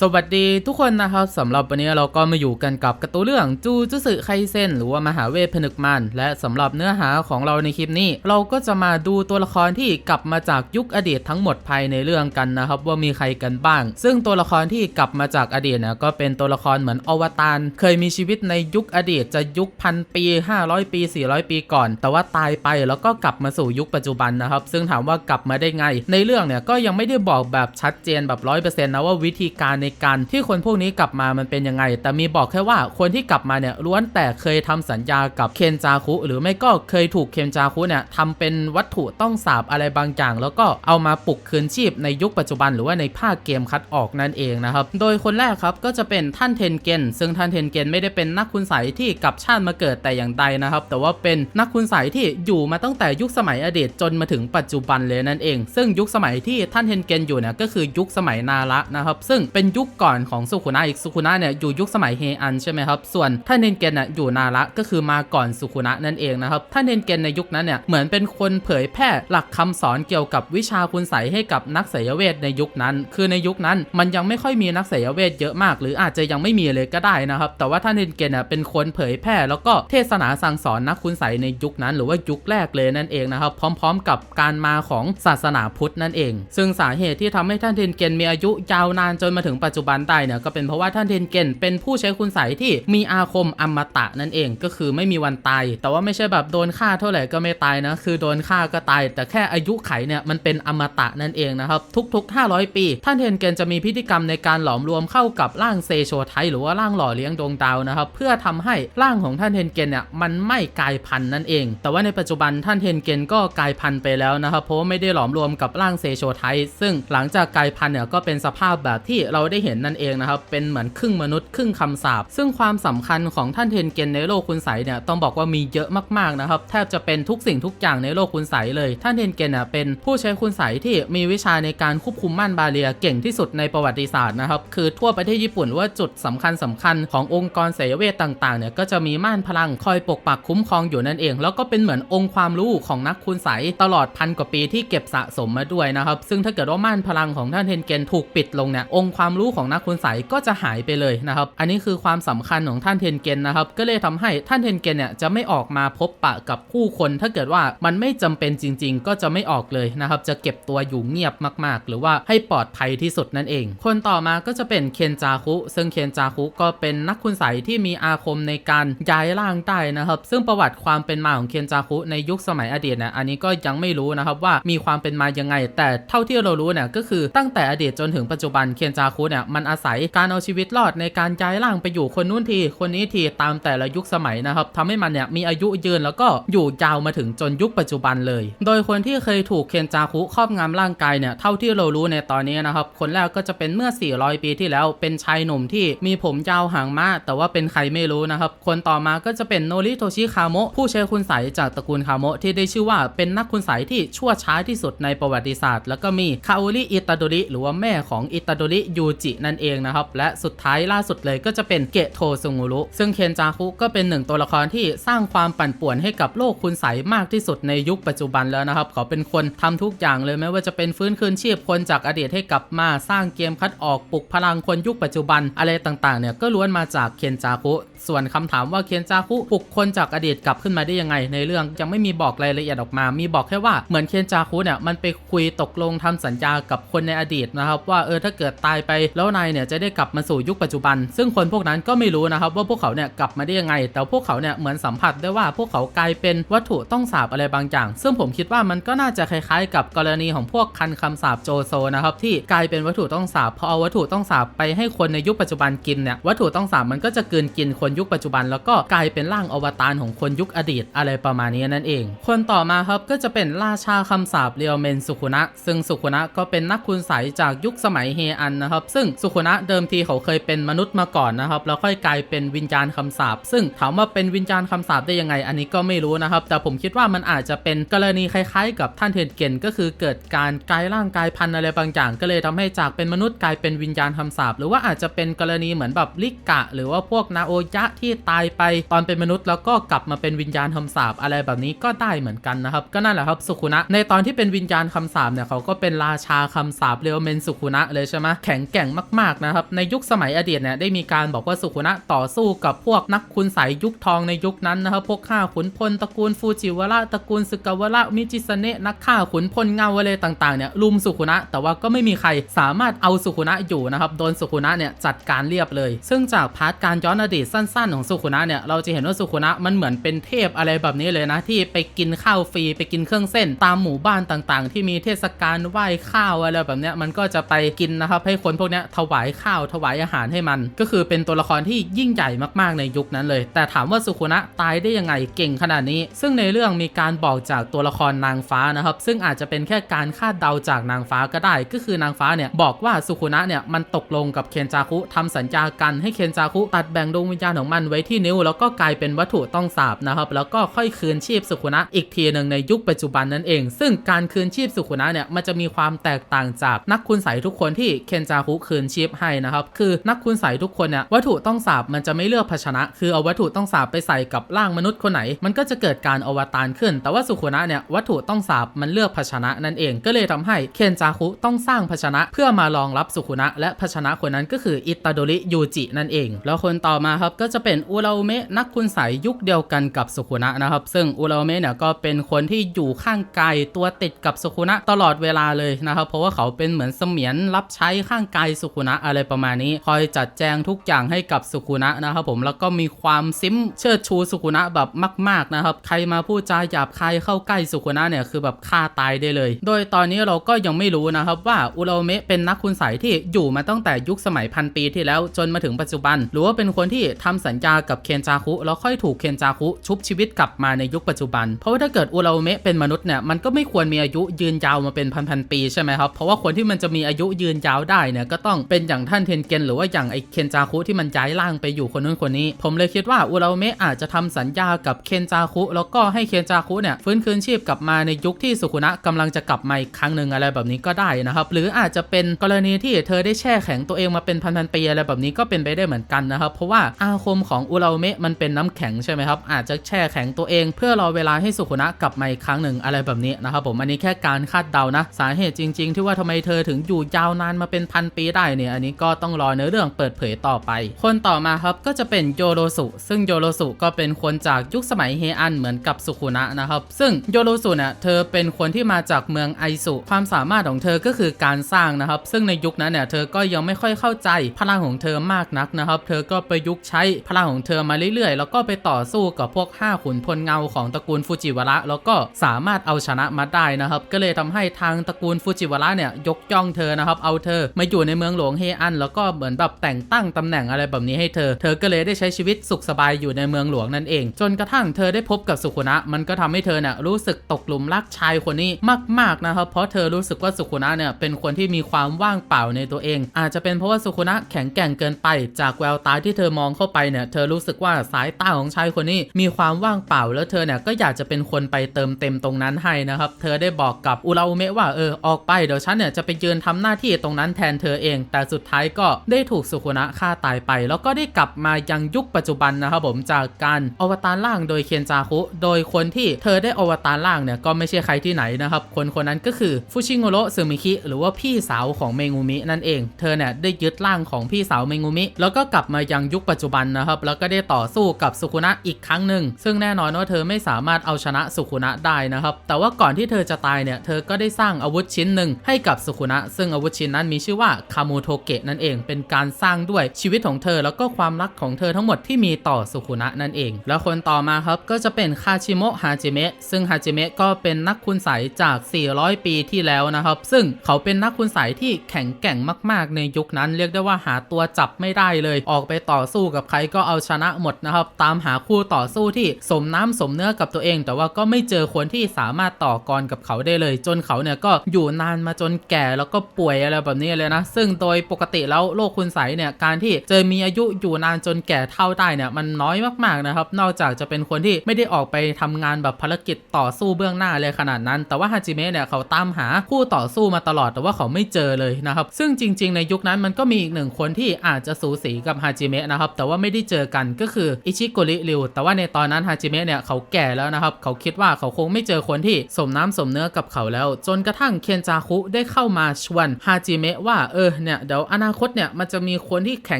สวัสดีทุกคนนะครับสำหรับวันนี้เราก็มาอยู่กันกับการ์ตูนเรื่องจูจุสึไคเซนหรือว่ามหาเวทผนึกมัน และสำหรับเนื้อหาของเราในคลิปนี้ เราก็จะมาดูตัวละครที่กลับมาจากยุคอดีตทั้งหมดภายในเรื่องกันนะครับว่ามีใครกันบ้าง ซึ่งตัวละครที่กลับมาจากอดีตนี่ยก็เป็นตัวละครเหมือนอวตารเคยมีชีวิตในยุคอดีตจะยุคพันปี 500 ปี 400 ปีก่อน แต่ว่าตายไปแล้วก็กลับมาสู่ยุคปัจจุบันนะครับซึ่งถามว่ากลับมาได้ไง ในเรื่องเนี่ยก็ยังไม่ได้บอกแบบชัดเจนแบบร้อยเปอร์เซ็นต์นะว่าวิธีการในการที่คนพวกนี้กลับมามันเป็นยังไง แต่มีบอกแค่ว่าคนที่กลับมาเนี่ยล้วนแต่เคยทำสัญญากับเคนจาคุ หรือไม่ก็เคยถูกเคนจาคุเนี่ยทำเป็นวัตถุต้องสาบอะไรบางอย่าง แล้วก็เอามาปลุกคืนชีพในยุคปัจจุบันหรือว่าในภาคเกมคัดออกนั่นเองนะครับ โดยคนแรกครับก็จะเป็นท่านเทนเกนซึ่งท่านเทนเกนไม่ได้เป็นนักคุณใสยที่กลับชาติมาเกิดแต่อย่างใดนะครับ แต่ว่าเป็นนักคุณใสยที่อยู่มาตั้งแต่ยุคสมัยอดีตจนมาถึงปัจจุบันเลยนั่นเอง ซึ่งยุคสมัยที่ท่านเทนเกนอยู่เนี่ยก็คือยุคสมัยนาระนะครับ ซึ่งเป็นยุคก่อนของสุขุนะอีกสุขุนะเนี่ยอยู่ยุคสมัยเฮอันใช่ไหมครับส่วนท่านเทนเกนน่ะอยู่นาระก็คือมาก่อนสุขุนะนั่นเองนะครับท่านเทนเกนในยุคนั้นเนี่ยเหมือนเป็นคนเผยแพร่หลักคำสอนเกี่ยวกับวิชาคุณใสยให้กับนักไสยเวทในยุคนั้น คือในยุคนั้นมันยังไม่ค่อยมีนักไสยเวทเยอะมาก หรืออาจจะยังไม่มีเลยก็ได้นะครับ แต่ว่าท่านเทนเกนน่ะเป็นคนเผยแพร่แล้วก็เทศนาสั่งสอนนักคุณใสยในยุคนั้น หรือว่ายุคแรกเลยนั่นเองนะครับ พร้อม ๆ กับการมาของศาสนาพุทธนั่นเอง ซึ่งสาเหตุที่ทำให้ท่านเทนเกนมีอายุยาวนานจนมาถึงปัจจุบันได้เนี่ยก็เป็นเพราะว่าท่านเทนเกนเป็นผู้ใช้คุณใสยที่มีอาคมอมตะนั่นเองก็คือไม่มีวันตาย แต่ว่าไม่ใช่แบบโดนฆ่าเท่าไหร่ก็ไม่ตายนะ คือโดนฆ่าก็ตาย แต่แค่อายุไขเนี่ยมันเป็นอมตะนั่นเองนะครับ ทุก ๆ 500 ปี ท่านเทนเกนจะมีพิธีกรรมในการหลอมรวมเข้ากับร่างเซโชไทหรือว่าร่างหล่อเลี้ยงดวงดาวนะครับเพื่อทำให้ร่างของท่านเทนเกนเนี่ยมันไม่กลายพันธุ์นั่นเอง แต่ว่าในปัจจุบันท่านเทนเกนก็กลายพันธุ์ไปแล้วนะครับเพราะไม่ได้หลอมรวมกับร่างเซโชไทซึ่งหลังจากกลายพันธุ์เนี่ยก็เป็นสภาพแบบที่เราได้เห็นนั่นเองนะครับ เป็นเหมือนครึ่งมนุษย์ครึ่งคำสาปซึ่งความสำคัญของท่านเทนเกนในโลกคุณใสเนี่ยต้องบอกว่ามีเยอะมากๆนะครับแทบจะเป็นทุกสิ่งทุกอย่างในโลกคุณใสเลย ท่านเทนเกนเน่ยเป็นผู้ใช้คุณใสที่มีวิชาในการควบคุมม่านบาเรียเก่งที่สุดในประวัติศาสตร์นะครับคือทั่วประเทศญี่ปุ่นว่าจุดสำคัญสำคัญขององค์กรเสยเวทต่างๆเนี่ยก็จะมีม่านพลังคอยปกปักคุ้มครองอยู่นั่นเอง แล้วก็เป็นเหมือนองค์ความรู้ของนักคุณใสตลอดพันกว่าปีที่เก็บสะสมมาด้วยนะครับซึ่งถ้าเกิดว่าม่านพลังของท่านเทนเกนถูกปิดลงเนี่ยองค์ความความรู้ของนักคุณใสก็จะหายไปเลยนะครับ อันนี้คือความสำคัญของท่านเทนเกนนะครับ ก็เลยทำให้ท่านเทนเกนเนี่ยจะไม่ออกมาพบปะกับผู้คน ถ้าเกิดว่ามันไม่จำเป็นจริง ๆ ก็จะไม่ออกเลยนะครับ จะเก็บตัวอยู่เงียบมากๆ หรือว่าให้ปลอดภัยที่สุดนั่นเอง คนต่อมาก็จะเป็นเคนจาคุ ซึ่งเคนจาคุก็เป็นนักคุณใสที่มีอาคมในการย้ายร่างได้นะครับ ซึ่งประวัติความเป็นมาของเคนจาคุในยุคสมัยอดีตเนี่ย อันนี้ก็ยังไม่รู้นะครับว่ามีความเป็นมายังไง แต่เท่าที่เรารู้เนี่ยก็คือตั้งแต่อดีตจนถึงปัจจุบันเคนจาคุเนี่ยมันอาศัยการเอาชีวิตรอดในการย้ายร่างไปอยู่คนนู้นทีคนนี้ทีตามแต่ละยุคสมัยนะครับทำให้มันเนี่ยมีอายุยืนแล้วก็อยู่ยาวมาถึงจนยุคปัจจุบันเลย โดยคนที่เคยถูกเคนจาคุครอบงำร่างกายเนี่ยเท่าที่เรารู้ในตอนนี้นะครับ คนแรกก็จะเป็นเมื่อ 400 ปีที่แล้วเป็นชายหนุ่มที่มีผมยาวหางม้าแต่ว่าเป็นใครไม่รู้นะครับ คนต่อมาก็จะเป็นโนริโทชิคาโมะผู้ใช้คุณใสจากตระกูลคาโมะที่ได้ชื่อว่าเป็นนักคุณใสที่ชั่วช้าที่สุดในประวัติศาสตร์ แล้วก็มีคาโอริอิตาโดริหรือว่าแม่ของอิตาโดริยูจินั่นเองนะครับ และสุดท้ายล่าสุดเลยก็จะเป็นเกะโทซุงุรุ ซึ่งเคนจาคุก็เป็นหนึ่งตัวละครที่สร้างความปั่นป่วนให้กับโลกคุณใสมากที่สุดในยุคปัจจุบันแล้วนะครับ เขาเป็นคนทำทุกอย่างเลยไม่ว่าจะเป็นฟื้นคืนชีพคนจากอดีตให้กลับมาสร้างเกมคัดออกปลุกพลังคนยุคปัจจุบันอะไรต่างๆเนี่ยก็ล้วนมาจากเคนจาคุ ส่วนคำถามว่าเคียนจาคุปลุกคนจากอดีตกลับขึ้นมาได้ยังไง ในเรื่องยังไม่มีบอกรายละเอียดออกมา มีบอกแค่ว่าเหมือนเคียนจาคุเนี่ยมันไปคุยตกลงทำสัญญากับคนในอดีตนะครับว่าเออถ้าเกิดตายไปแล้วนายเนี่ยจะได้กลับมาสู่ยุคปัจจุบัน ซึ่งคนพวกนั้นก็ไม่รู้นะครับว่าพวกเขาเนี่ยกลับมาได้ยังไง แต่พวกเขาเนี่ยเหมือนสัมผัสได้ว่าพวกเขากลายเป็นวัตถุต้องสาบอะไรบางอย่าง ซึ่งผมคิดว่ามันก็น่าจะคล้ายๆ กับกรณีของพวกคันคำสาบโจโซนะครับที่กลายเป็นวัตถุต้องสาบพอเอาวัตถุต้องสาบไปให้คนในยุคปัจจุบันกินเนี่ยวัตถุต้องสาบมันก็จะกืนกินคนยุคปัจจุบัน แล้วก็กลายเป็นร่างอวตารของคนยุคอดีตอะไรประมาณนี้นั่นเอง คนต่อมาครับก็จะเป็นราชาคำสาบเรียวเมนสุขุนะ ซึ่งสุขุนะก็เป็นนักคุณใสยจากยุคสมัยเฮอันนะครับ ซึ่งสุขุนะเดิมทีเขาเคยเป็นมนุษย์มาก่อนนะครับ แล้วค่อยกลายเป็นวิญญาณคำสาบซึ่งถามว่าเป็นวิญญาณคำสาบได้ยังไง อันนี้ก็ไม่รู้นะครับ แต่ผมคิดว่ามันอาจจะเป็นกรณีคล้ายๆ กับท่านเทนเกนก็คือเกิดการกลายร่างกายพันธุ์อะไรบางอย่าง ก็เลยทำให้จากเป็นมนุษย์กลายเป็นวิญญาณคำสาบหรือว่าอาจจะเป็นกรณีเหมือนแบบลิกะ หรือว่าพวกนาโอยะะที่ตายไปตอนเป็นมนุษย์แล้วก็กลับมาเป็นวิญญาณคำสาปอะไรแบบนี้ก็ได้เหมือนกันนะครับก็นั่นแหละครับสุขุนะ ในตอนที่เป็นวิญญาณคำสาปเนี่ยเขาก็เป็นราชาคำสาปเรียวเมนสุขุนะเลยใช่ไหมแข็งแกร่งมากๆนะครับในยุคสมัยอดีตเนี่ยได้มีการบอกว่าสุขุนะต่อสู้กับพวกนักคุณใสยยุคทองในยุคนั้นนะครับพวกข้าขุนพลตระกูลฟูจิวระตระกูลสึกาวระมิจิสเนะนักฆ่าขุนพลเงาอะไรต่างๆเนี่ยลุมสุขุนะ แต่ว่าก็ไม่มีใครสามารถเอาสุขุนะอยู่นะครับโดนสุขุนะเนี่ยจัดการเรียบเลย ซึ่งจากพาร์ทการย้อนอดีตสั้นๆของสุขุนะเนี่ยเราจะเห็นว่าสุขุนะมันเหมือนเป็นเทพอะไรแบบนี้เลยนะ ที่ไปกินข้าวฟรีไปกินเครื่องเส้น ตามหมู่บ้านต่างๆ ที่มีเทศกาลไหว้ข้าวอะไรแบบเนี้ยมันก็จะไปกินนะครับให้คนพวกเนี้ยถวายข้าวถวายอาหารให้มัน ก็คือเป็นตัวละครที่ยิ่งใหญ่มากๆในยุคนั้นเลย แต่ถามว่าสุขุนะตายได้ยังไงเก่งขนาดนี้ ซึ่งในเรื่องมีการบอกจากตัวละครนางฟ้านะครับ ซึ่งอาจจะเป็นแค่การคาดเดาจากนางฟ้าก็ได้ ก็คือนางฟ้าเนี่ยบอกว่าสุขุนะเนี่ยมันตกลงกับเคนจาคุทำสัญญากันให้เคนจาคุตัดแบ่งดวงวิญญาณของมันไว้ที่นิ้ว แล้วก็กลายเป็นวัตถุต้องสาบนะครับ แล้วก็ค่อยคืนชีพสุขุนะอีกทีหนึ่งในยุคปัจจุบันนั่นเอง ซึ่งการคืนชีพสุขุนะเนี่ยมันจะมีความแตกต่างจากนักคุณใสยทุกคนที่เคนจาคุคืนชีพให้นะครับ คือนักคุณใสยทุกคนเนี่ยวัตถุต้องสาบมันจะไม่เลือกภาชนะ คือเอาวัตถุต้องสาบไปใส่กับร่างมนุษย์คนไหน มันก็จะเกิดการอวตารขึ้น แต่ว่าสุขุนะเนี่ยวัตถุต้องสาบมันเลือกภาชนะนั่นเอง ก็เลยทำให้เคนจาคุต้องสร้างภาชนะ เพื่อมารองรับสุขุนะ และภาชนะคนนั้นก็คืออิตาโดริยูจินั่นเอง แล้วคนต่อมาครับก็จะเป็นอุราอุเมะนักคุณใสยยุคเดียวกันกับสุขุนะนะครับ ซึ่งอุราอุเมะเนี่ยก็เป็นคนที่อยู่ข้างกายตัวติดกับสุขุนะตลอดเวลาเลยนะครับ เพราะว่าเขาเป็นเหมือนเสมียนรับใช้ข้างกายสุขุนะอะไรประมาณนี้ คอยจัดแจงทุกอย่างให้กับสุขุนะนะครับผมแล้วก็มีความซิมเชิดชูสุขุนะแบบมาก ๆนะครับ ใครมาพูดจาหยาบคายเข้าใกล้สุขุนะเนี่ยคือแบบฆ่าตายได้เลย โดยตอนนี้เราก็ยังไม่รู้นะครับว่าอุราอุเมะเป็นนักคุณใสยที่อยู่มาตั้งแต่ยุคสมัยพันปีที่แล้วจนมาถึงปัจจุบัน หรือว่าเป็นคนที่ทำสัญญากับเคนจาคุแล้วค่อยถูกเคนจาคุชุบชีวิตกลับมาในยุคปัจจุบัน เพราะว่าถ้าเกิดอุราอุเมะเป็นมนุษย์เนี่ยมันก็ไม่ควรมีอายุยืนยาวมาเป็นพันๆปีใช่ไหมครับเพราะว่าคนที่มันจะมีอายุยืนยาวได้เนี่ยก็ต้องเป็นอย่างท่านเทนเกนหรือว่าอย่างไอเคนจาคุที่มันย้ายร่างไปอยู่คนนู้นคนนี้ ผมเลยคิดว่าอุราอุเมะอาจจะทำสัญญากับเคนจาคุแล้วก็ให้เคนจาคุเนี่ยฟื้นคืนชีพกลับมาในยุคที่สุขุนะกำลังจะกลับมาอีกครั้งหนึ่งอะไรแบบนี้ก็ได้นะครับหรืออาจจะเป็นกรณีที่เธอได้แช่แข็งตัวเองมาเป็นพันๆปีอะไรแบบนี้ก็เป็นไปได้เหมือนกันนะครับเพราะว่าอาคมของอุราอุเมะมันเป็นน้ำแข็งใช่ไหมครับ อาจจะแช่แข็งตัวเอง เพื่อรอเวลาให้สุขุนะกลับมาอีกครั้งหนึ่งอะไรแบบนี้นะครับผมอันนี้แค่การคาดเดานะ สาเหตุจริง ๆ ที่ว่าทำไมเธอถึงอยู่ยาวนานมาเป็นพันปีได้เนี่ย อันนี้ก็ต้องรอเนื้อเรื่องเปิดเผยต่อไป คนต่อมาครับก็จะเป็นโยโรสุซึ่งโยโรสุก็เป็นคนจากยุคสมัยเฮอันเหมือนกับสุขุนะนะครับ ซึ่งโยโรสุเนี่ยเธอเป็นคนที่มาจากเมืองไอสุความสามารถของเธอก็คือการสร้างนะครับ ซึ่งในยุคนั้นเนี่ยเธอก็ยังไม่ค่อยเข้าใจพลังของเธอมากนักนะครับ เธอก็ประยุกต์ใช้พลังของเธอมาเรื่อยๆ แล้วก็ไปต่อสู้กับพวกห้าขุนพลเงาของตระกูลฟูจิวาระ แล้วก็สามารถเอาชนะมาได้นะครับ ก็เลยทำให้ทางตระกูลฟูจิวาระเนี่ยยกย่องเธอนะครับ เอาเธอมาอยู่ในเมืองหลวงเฮอัน แล้วก็เหมือนแบบแต่งตั้งตำแหน่งอะไรแบบนี้ให้เธอ เธอก็เลยได้ใช้ชีวิตสุขสบายอยู่ในเมืองหลวงนั่นเอง จนกระทั่งเธอได้พบกับสุขุนะ มันก็ทำให้เธอเนี่ยรู้สึกตกหลุมรักชายคนนี้มากๆนะครับ เพราะเธอรู้สึกว่าสุขุนะเนี่ยเป็นคนที่มีความว่างเปล่าในตัวเอง อาจจะเป็นเพราะว่าสุขุนะแข็งแกร่งเกินไป จากแววตาที่เธอมองเข้าไปเนี่ยเธอรู้สึกว่าสายตาของชายคนนี้มีความว่างเปล่า แล้วเธอเนี่ยก็อยากจะเป็นคนไปเติมเต็มตรงนั้นให้นะครับ เธอได้บอกกับอุราอุเมะว่าเออออกไปเดี๋ยวฉันเนี่ยจะไปยืนทำหน้าที่ตรงนั้นแทนเธอเอง แต่สุดท้ายก็ได้ถูกสุขุนะฆ่าตายไป แล้วก็ได้กลับมายังยุคปัจจุบันนะครับผมจากการอวตารล่างโดยเคียนจาคุ โดยคนที่เธอได้อวตารล่างเนี่ยก็ไม่ใช่ใครที่ไหนนะครับคนคนนั้นก็คือฟุชิโงโรซึมิคิหรือว่าพี่สาวของเมงูมินั่นเอง เธอเนี่ยได้ยึดร่างของพี่สาวเมงูมิ แล้วก็กลับมายังยุคปัจจุบันนะครับแล้วก็ได้ต่อสู้กับสุขุนะอีกครั้งหนึ่งซึ่งแน่นอนว่าเธอไม่สามารถเอาชนะสุขุนะได้นะครับแต่ว่าก่อนที่เธอจะตายเนี่ยเธอก็ได้สร้างอาวุธชิ้นหนึ่งให้กับสุขุนะซึ่งอาวุธชิ้นนั้นมีชื่อว่าคามูโทเกะนั่นเอง เป็นการสร้างด้วยชีวิตของเธอแล้วก็ความรักของเธอทั้งหมดที่มีต่อสุขุนะนั่นเอง แล้วคนต่อมาครับก็จะเป็นคาชิโมะฮาจิเมะซึ่งฮาจิเมะก็เป็นนักคุณใสยจาก 400 ปีที่แล้วนะครับ ซึ่งเขาเป็นนักคุณใสยที่แข็งแกร่งมาก ๆ ในยุคนั้น เรียกได้ว่าหาตัวจับไม่ได้เลย ออกไปต่อสู้กับใครก็เอาชนะหมดนะครับ ตามหาคู่ต่อสู้ที่สมน้ำสมเนื้อกับตัวเอง แต่ว่าก็ไม่เจอคนที่สามารถต่อกรกับเขาได้เลย จนเขาเนี่ยก็อยู่นานมาจนแก่แล้วก็ป่วยอะไรแบบนี้เลยนะ ซึ่งโดยปกติแล้วโรคคุณใสเนี่ยการที่เจอมีอายุอยู่นานจนแก่เท่าได้เนี่ยมันน้อยมากๆนะครับ นอกจากจะเป็นคนที่ไม่ได้ออกไปทำงานแบบภารกิจต่อสู้เบื้องหน้าเลยขนาดนั้น แต่ว่าฮาจิเมะเนี่ยเขาตามหาคู่ต่อสู้มาตลอดแต่ว่าเขาไม่เจอเลยนะครับ ซึ่งจริง ๆ ในยุคนั้นมันก็มีอีกหนึ่งคนที่อาจจะสูสีกับฮาจิเมะนะครับแต่ว่าไม่ได้เจอกันก็คืออิชิโกริริวแต่ว่าในตอนนั้นฮาจิเมะเนี่ยเขาแก่แล้วนะครับ เขาคิดว่าเขาคงไม่เจอคนที่สมน้ำสมเนื้อกับเขาแล้ว จนกระทั่งเคนจาคุได้เข้ามาชวนฮาจิเมะว่าเออเนี่ยเดี๋ยวอนาคตเนี่ยมันจะมีคนที่แข็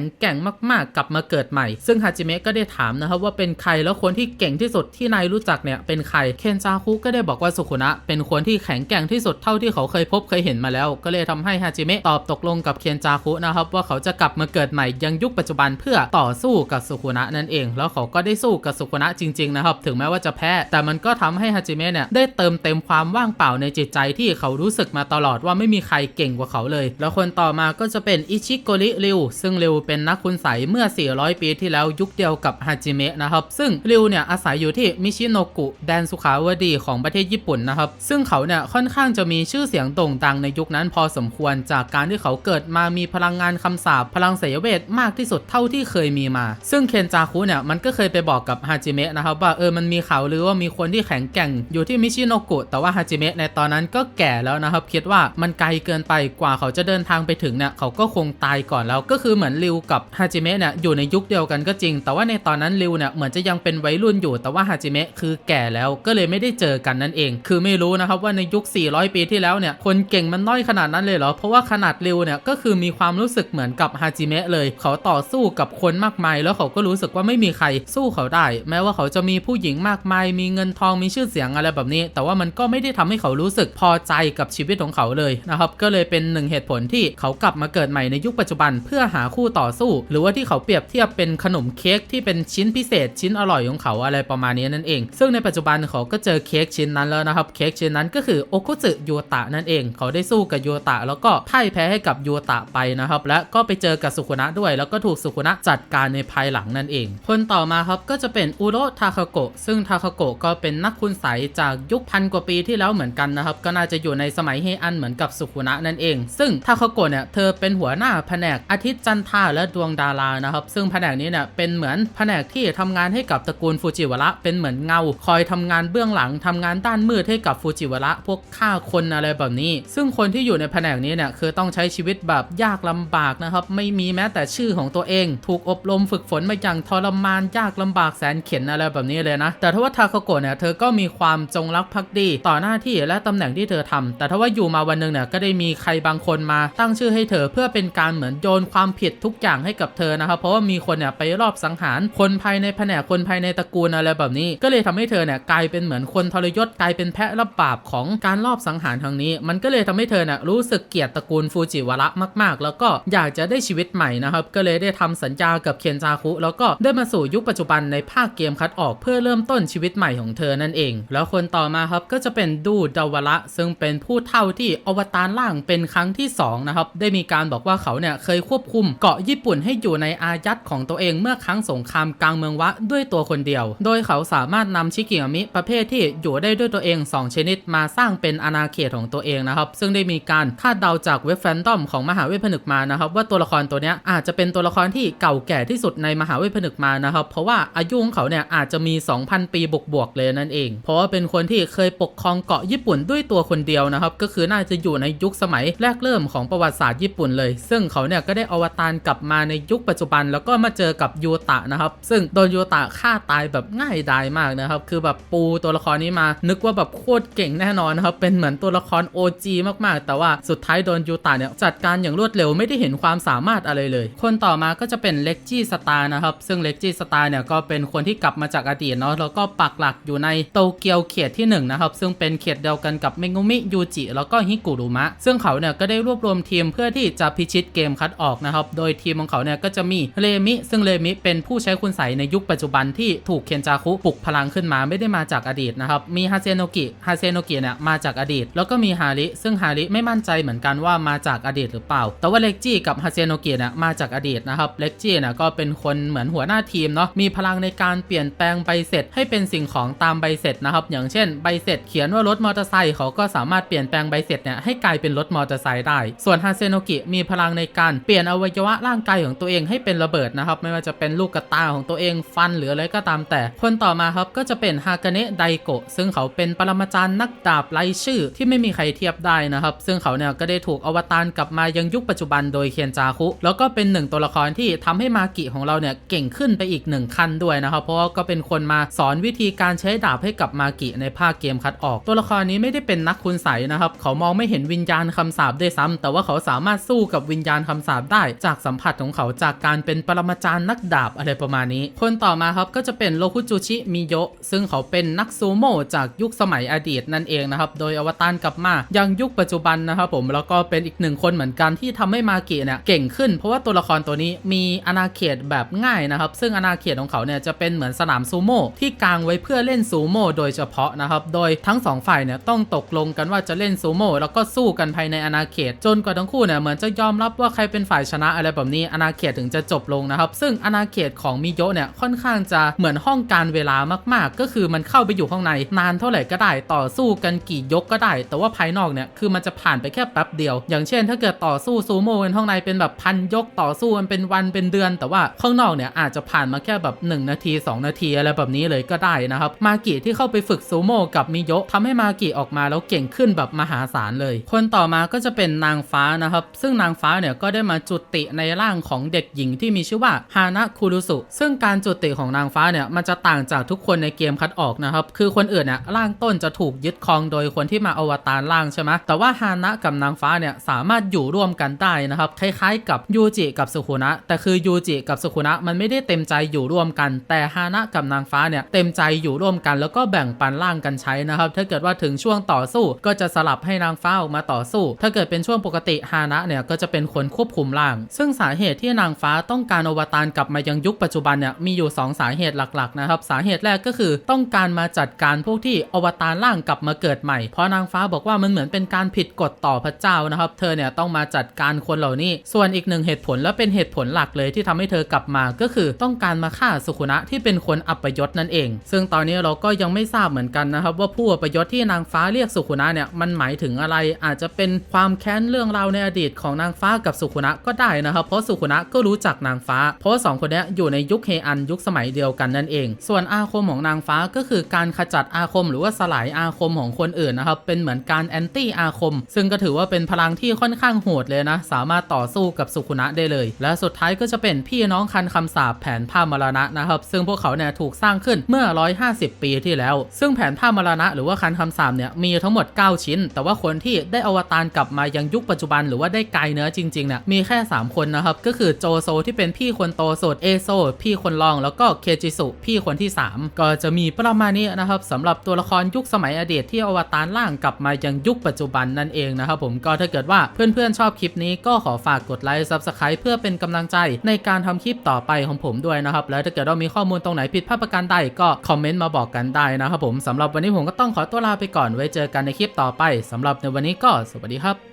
งแกร่งมากๆ กลับมาเกิดใหม่ ซึ่งฮาจิเมะก็ได้ถามนะครับว่าเป็นใครแล้วคนที่เก่งที่สุดที่นายรู้จักเนี่ยเป็นใครเคนจาคุก็ได้บอกว่าสุขุนะเป็นคนที่แข็งแกร่งที่สุดเท่าที่เขาเคยพบเคยเห็นมาแล้ว ก็เลยทำให้ฮาจิเมะตอบตกลงกับเคนจาคุนะครับว่าเขาจะกลับมาเกิดใหม่ยังยุคปัจจุบันเพื่อต่อสูู้้กับสุขุนะนั่นเอง แล้วเขาก็ได้สู้กับสุขุนะจริงๆนะครับถึงแม้ว่าจะแพ้ แต่มันก็ทำให้ฮาจิเมะเนี่ยได้เติมเต็มความว่างเปล่าในจิตใจที่เขารู้สึกมาตลอดว่าไม่มีใครเก่งกว่าเขาเลย แล้วคนต่อมาก็จะเป็นอิชิโกริริวซึ่งริวเป็นนักคุณใสยเมื่อ 400 ปีที่แล้วยุคเดียวกับฮาจิเมะนะครับซึ่งริวเนี่ยอาศัยอยู่ที่มิชิโนกุแดนสุขาวดีของประเทศญี่ปุ่นนะครับซึ่งเขาเนี่ยค่อนข้างจะมีชื่อเสียงโด่งดังในยุคนั้นพอสมควรจากการที่เขาเกิดมามีพลังงานคำสาปพลังเสยเวทมากที่สุดเท่าที่เคยมีมาซึ่งเคนจาคุเนี่ยมันก็เคยไปบอกกับฮาจิเมะนะครับว่าเออมันมีข่าวลือว่ามีคนที่แข็งแกร่งอยู่ที่มิชิโนกุแต่ว่าฮาจิเมะในตอนนั้นก็แก่แล้วนะครับคิดว่ามันไกลเกินไปกว่าเขาจะเดินทางไปถึงเนี่ยเขาก็คงตายก่อนแล้วก็คือเหมือนริวกับฮาจิเมะเนี่ยอยู่ในยุคเดียวกันก็จริง แต่ว่าในตอนนั้นริวเนี่ยเหมือนจะยังเป็นวัยรุ่นอยู่แต่ว่าฮาจิเมะคือแก่แล้วก็เลยไม่ได้เจอกันนั่นเอง คือไม่รู้นะครับว่าในยุค 400 ปีที่แล้วเนี่ยคนเก่งมันน้อยขนาดนั้นเลยเหรอเพราะว่าขนาดริวเนี่ยก็คือมีความรู้สึกเหมือนกับฮาจิเมะเลย เขาต่อสู้กับคนมากมายแล้วเขาก็รู้สึกว่าไม่มีใครสู้เขาได้ แม้ว่าเขาจะมีผู้หญิงมากมาย มีเงินทองมีชื่อเสียงอะไรแบบนี้ แต่ว่ามันก็ไม่ได้ทำให้เขารู้สึกพอใจกับชีวิตของเขาเลยนะครับก็เลยเป็นหนึ่งเหตุผลที่เขากลับมาเกิดใหม่ในยุคปัจจุบัน เพื่อหาคู่ต่อสู้ หรือว่าที่เขาเปรียบเทียบเป็นขนมเค้กที่เป็นชิ้นพิเศษชิ้นอร่อยของเขาอะไรประมาณนี้นั่นเอง ซึ่งในปัจจุบันเขาก็เจอเค้กชิ้นนั้นแล้วนะครับเค้กชิ้นนั้นก็คือโอคุสึยูตะนั่นเอง เขาได้สู้กับโยตะ แล้วก็พ่ายแพ้ให้กับโยตะไปนะครับและก็ไปเจอกับสุขุนะด้วย แล้วก็ถูกสุขุนะจัดการในภายหลังนั่นเอง คนต่อมาครับก็จะเป็นอุโรทาคาโกะซึ่งทาคาโกะก็เป็นนักคุณใสยจากยุคพันกว่าปีที่แล้วเหมือนกันนะครับ ก็น่าจะอยู่ในสมัยเฮอันเหมือนกับสุขุนะนั่นเอง ซึ่งทาคาโกะเนี่ยเธอเป็นหัวหน้าแผนกอาทิตย์จันทาและดวงดารานะครับ ซึ่งแผนกนี้เนี่ยเป็นเหมือนแผนกที่ทำงานให้กับตระกูลฟูจิวระเป็นเหมือนเงา คอยทำงานเบื้องหลังทำงานด้านมืดให้กับฟูจิวระพวกฆ่าคนอะไรแบบนี้ ซึ่งคนที่อยู่ในแผนกนี้เนี่ยคือต้องใช้ชีวิตแบบยากลำบากนะครับไม่มีแม้แต่ชื่อของตัวเอง ถูกอบรมฝึกฝนมาอย่างทรมานยากลำบากแสนเข็ญอะไรแบบนี้เลยนะ แต่ถ้าว่าทาคาโกะเนี่ยเธอก็มีความจงรักภักดีต่อหน้าที่และตำแหน่งที่เธอทำแต่ถ้าว่าอยู่มาวันหนึ่งเนี่ยก็ได้มีใครบางคนมาตั้งชื่อให้เธอเพื่อเป็นการเหมือนโยนความผิดทุกอย่างให้กับเธอนะครับ เพราะว่ามีคนเนี่ยไปรอบสังหารคนภายในแผนกคนภายในตระกูลอะไรแบบนี้ ก็เลยทำให้เธอเนี่ยกลายเป็นเหมือนคนทรยศกลายเป็นแพะรับบาปของการรอบสังหารครั้งนี้ มันก็เลยทำให้เธอเนี่ยรู้สึกเกลียดตระกูลฟูจิวาระมาก ๆ แล้วก็อยากจะได้ชีวิตใหม่นะครับก็เลยได้ทำสัญญากับเคนจาคุแล้วก็ได้มาสู่ยุคปัจจุบันในภาคเกมคัดออกเพื่อเริ่มต้นชีวิตใหม่ของเธอนั่นเอง แล้วคนต่อมาครับก็จะเป็นดูดาวระ ซึ่งเป็นผู้เท่าที่อวตารล่างเป็นครั้งที่สองนะครับได้มีการบอกว่าเขาเนี่ยเคยควบคุมเกาะญี่ปุ่นให้อยู่ในอายัดของตัวเองเมื่อครั้งสงครามกลางเมืองวะด้วยตัวคนเดียว โดยเขาสามารถนำชิกิอามิประเภทที่อยู่ได้ด้วยตัวเอง 2 ชนิดมาสร้างเป็นอาณาเขตของตัวเองนะครับ ซึ่งได้มีการคาดเดาจากเว็บแฟนดอมของมหาเวทผนึกมานะครับว่าตัวละครตัวเนี้ยอาจจะเป็นตัวละครที่เก่าแก่ที่สุดในมหาเวทผนึกมานะครับ เพราะว่าอายุของเขาเนี่ยอาจจะมี 2,000 ปีบวกๆเลยนั่นเอง เพราะว่าเป็นคนที่เคยปกครองเกาะญี่ปุ่นด้วยตัวคนเดียวนะครับ ก็คือน่าจะอยู่ในยุคสมัยแรกเริ่มของประวัติศาสตร์ญี่ปุ่นเลย ซึ่งเขาเนี่ยก็ได้อวตารกลับมาในยุคปัจจุบัน แล้วก็มาเจอกับยูตะนะครับ ซึ่งโดนยูตะฆ่าตายแบบง่ายดายมากนะครับ คือแบบปูตัวละครนี้มา นึกว่าแบบโคตรเก่งแน่นอนนะครับ เป็นเหมือนตัวละคร OG มากๆ แต่ว่าสุดท้ายโดนยูตะเนี่ยจัดการอย่างรวดเร็วไม่ได้เห็นความสามารถอะไรเลย คนต่อมาก็จะเป็นเล็กจี้สตาร์นะครับ ซึ่งเล็กจีสตาร์เนี่ยก็เป็นคนที่กลับมาจากอดีตเนาะแล้วก็ปักหลักอยู่ในโตเกียวเขตที่1นะครับซึ่งเป็นเขตเดียวกันกับเมงุมิยูจิแล้วก็ฮิกุรุมะ ซึ่งเขาเนี่ยก็ได้รวบรวมทีมเพื่อที่จะพิชิตเกมคัดออกนะครับโดยทีมของเขาเนี่ยก็จะมีเรมิ ซึ่งเรมิเป็นผู้ใช้คุณใสในยุคปัจจุบันที่ถูกเคนจาคุปลุกพลังขึ้นมาไม่ได้มาจากอดีตนะครับมีฮาเซโนกิฮาเซโนกิเนี่ยมาจากอดีต แล้วก็มีฮาริซึ่งฮาริไม่มั่นใจเหมือนกันว่ามาจากอดีตหรือเปล่า แต่ว่าเล็กจี้กับฮาเซโนกิเนี่ยมาจากอดีตนะครับเล็กจี้เนี่ยก็เป็น็นคนเหมือนหัวหน้าทีมเนาะมีพลังในการเปลี่ยนแปลงใบเสร็จ ให้เป็นสิ่งของตามใบเสร็จนะครับ อย่างเช่นใบเสร็จเขียนว่ารถมอเตอร์ไซค์เขาก็สามารถเปลี่ยนแปลงใบเสร็จเนี่ยให้กลายเป็นรถมอเตอร์ไซค์ได้ ส่วนฮาเซโนกิมีพลังในการเปลี่ยนอวัยวะร่างกายของตัวเองให้เป็นระเบิดนะครับ ไม่ว่าจะเป็นลูกกระตาของตัวเองฟันหรืออะไรก็ตามแต่ คนต่อมาครับก็จะเป็นฮากาเนะไดโกะซึ่งเขาเป็นปรมาจารย์นักดาบไร้ชื่อที่ไม่มีใครเทียบได้นะครับ ซึ่งเขาเนี่ยก็ได้ถูกอวตารกลับมายังยุคปัจจุบันโดยเคียนจาคุแล้วก็เป็นหนึ่งตัวละครที่ทำให้มากิของเราเนี่ยเก่งขึ้นไปอีกหนึ่งขั้นด้วยนะครับเพราะว่าก็เป็นคนมาสอนวิธีการใช้ดาบให้กับมากิในภาคเกมคัดออก ตัวละครนี้ไม่ได้เป็นนักคุณใสยนะครับเขามองไม่เห็นวิญญาณคำสาปได้ซ้ำแต่ว่าเขาสามารถสู้กับวิญญาณคำสาปได้ จากสัมผัสของเขาจากการเป็นปรมาจารย์นักดาบอะไรประมาณนี้ คนต่อมาครับก็จะเป็นโลคุจูชิมิโยะซึ่งเขาเป็นนักซูโม่จากยุคสมัยอดีตนั่นเองนะครับโดยอวตารกลับมายังยุคปัจจุบันนะครับผมแล้วก็เป็นอีกหนึ่งคนเหมือนกันที่ทำให้มากิเนี่ยเก่งขึ้น เพราะว่าตัวละครตัวนี้มีอาณาเขตแบบง่ายนะครับ ซึ่งอาณาเขตของเขาเนี่ยจะเป็นเหมือนสนามซูโม่ที่กางไว้เพื่อเล่นซูโม่โดยเฉพาะนะครับ โดยทั้งสองฝ่ายเนี่ยต้องตกลงกันว่าจะเล่นซูโม่แล้วก็สู้กันภายในอาณาเขต จนกว่าทั้งคู่เนี่ยเหมือนจะยอมรับว่าใครเป็นฝ่ายชนะอะไรแบบนี้อาณาเขตถึงจะจบลงนะครับ ซึ่งอาณาเขตของมิโยะเนี่ยค่อนข้างจะเหมือนห้องการเวลามากๆ ก็คือมันเข้าไปอยู่ข้างใน นานเท่าไหร่ก็ได้ต่อสู้กันกี่ยกก็ได้ แต่ว่าภายนอกเนี่ยคือมันจะผ่านไปแค่แป๊บเดียว อย่างเช่น ถ้าเกิดต่อสู้ซูโม่กันข้างในเป็นแบบพันยกต่อสู้กันเป็นวันเป็นเดือน แต่ว่าข้างนอกเนี่ยอาจจะผ่านมาแค่แบบ 1 นาที 2 นาทีอะไรแบบนี้เลยก็ได้นะครับ มากิที่เข้าไปฝึกซูโม่กับมิโยะทำให้มากิออกมาแล้วเก่งขึ้นแบบมหาศาลเลย คนต่อมาก็จะเป็นนางฟ้านะครับ ซึ่งนางฟ้าเนี่ยก็ได้มาจุติในร่างของเด็กหญิงที่มีชื่อว่าฮานะคุรุสุซึ่งการจุติของนางฟ้าเนี่ยมันจะต่างจากทุกคนในเกมคัดออกนะครับ คือคนอื่นเนี่ยร่างต้นจะถูกยึดครองโดยคนที่มาอวตารร่างใช่ไหมแต่ว่าฮานะกับนางฟ้าเนี่ยสามารถอยู่ร่วมกันได้นะครับ คล้ายๆ กับยูจิกับสุคุนะ แต่คือยูจิกับสุคุนะมันไม่ได้เต็มใจอยู่ร่วมกัน แต่ฮานะกับนางฟ้าเนี่ยเต็มใจอยู่ร่วมกัน แล้วก็แบ่งปันร่างกันใช้นะครับ ถ้าเกิดว่าถึงช่วงต่อสู้ก็จะสลับให้นางฟ้าออกมาต่อสู้ ถ้าเกิดเป็นช่วงปกติฮานะเนี่ยก็จะเป็นคนควบคุมร่าง ซึ่งสาเหตุที่นางฟ้าต้องการอวตารกลับมายังยุคปัจจุบันเนี่ยมีอยู่ 2 สาเหตุหลักๆนะครับสาเหตุแรกก็คือต้องการมาจัดการพวกที่อวตารร่างกลับมาเกิดใหม่เพราะนางฟ้าบอกว่ามันเหมือนเป็นการผิดกฎต่อพระเจ้านะครับ เธอเนี่ยต้องมาจัดการคนเหล่านี้ ส่วนอีกหนึ่งเหตุผลและเป็นเหตุผลหลักเลยที่ทำให้เธอกลับมาก็คือต้องการมาฆ่าสุขุนะที่เป็นคนอัปยศนั่นเอง ซึ่งตอนนี้เราก็ยังไม่ทราบเหมือนกันนะครับ ว่าผู้อัปยศที่นางฟ้าเรียกสุขุนะเนี่ยมันหมายถึงอะไรอาจจะเป็นความแค้นเรื่องราวในอดีตของนางฟ้ากับสุขุนะก็ได้นะครับ เพราะสุขุนะก็รู้จักนางฟ้า เพราะว่าสองคนนี้อยู่ในยุคเฮอันยุคสมัยเดียวกันนั่นเอง ส่วนอาคมของนางฟ้าก็คือการขจัดอาคม หรือว่าสลายอาคมของคนอื่นนะครับเป็นเหมือนการแอนตี้อาคม ซึ่งก็ถือว่าเป็นพลังที่ค่อนข้างโหดเลยนะ สามารถต่อสู้กับสุขุนะได้เลย และสุดท้ายก็จะเป็นพี่น้องคันคำสาปแผนผ้ามรณะนะครับ ซึ่งพวกเขาเนี่ยถูกสร้างขึ้นเมื่อ 150 ปีที่แล้ว ซึ่งแผนผ้ามรณะหรือว่าคันคำสาปเนี่ยมีทั้งหมด 9 ชิ้น แต่ว่าคนที่ได้อวตารกลับมายังยุคปัจจุบัน หรือว่าได้ไกายเนื้อจริงๆเนี่ยมีแค่ 3 คนนะครับ ก็คือโจโซที่เป็นพี่คนโตสุดเอโซพี่คนรองแล้วก็เคจิสุพี่คนที่ 3 ก็จะมีประมาณนี้นะครับสำหรับตัวละครยุคสมัยอดีตที่อวตารล่างกลับมายังยุคปัจจุบันนั่นเองนะครับผมก็ถ้าเกิดว่าเพื่อนๆชอบคลิปนี้ก็ขอฝากกดไลค์ซับสไคร b e เพื่อเป็นกำลังใจในการทำคลิปต่อไปของผมด้วยนะครับ แล้วถ้าเกิดเรามีข้อมูลตรงไหนผิดพลาดประการใดก็คอมเมนต์มาบอกกันได้นะครับผมสำหรับวันนี้ผมก็ต้องขอตัวลาไปก่อนไว้เจอกันในคลิปต่อไปสำหรับในวันนี้ก็สวัสดีครับ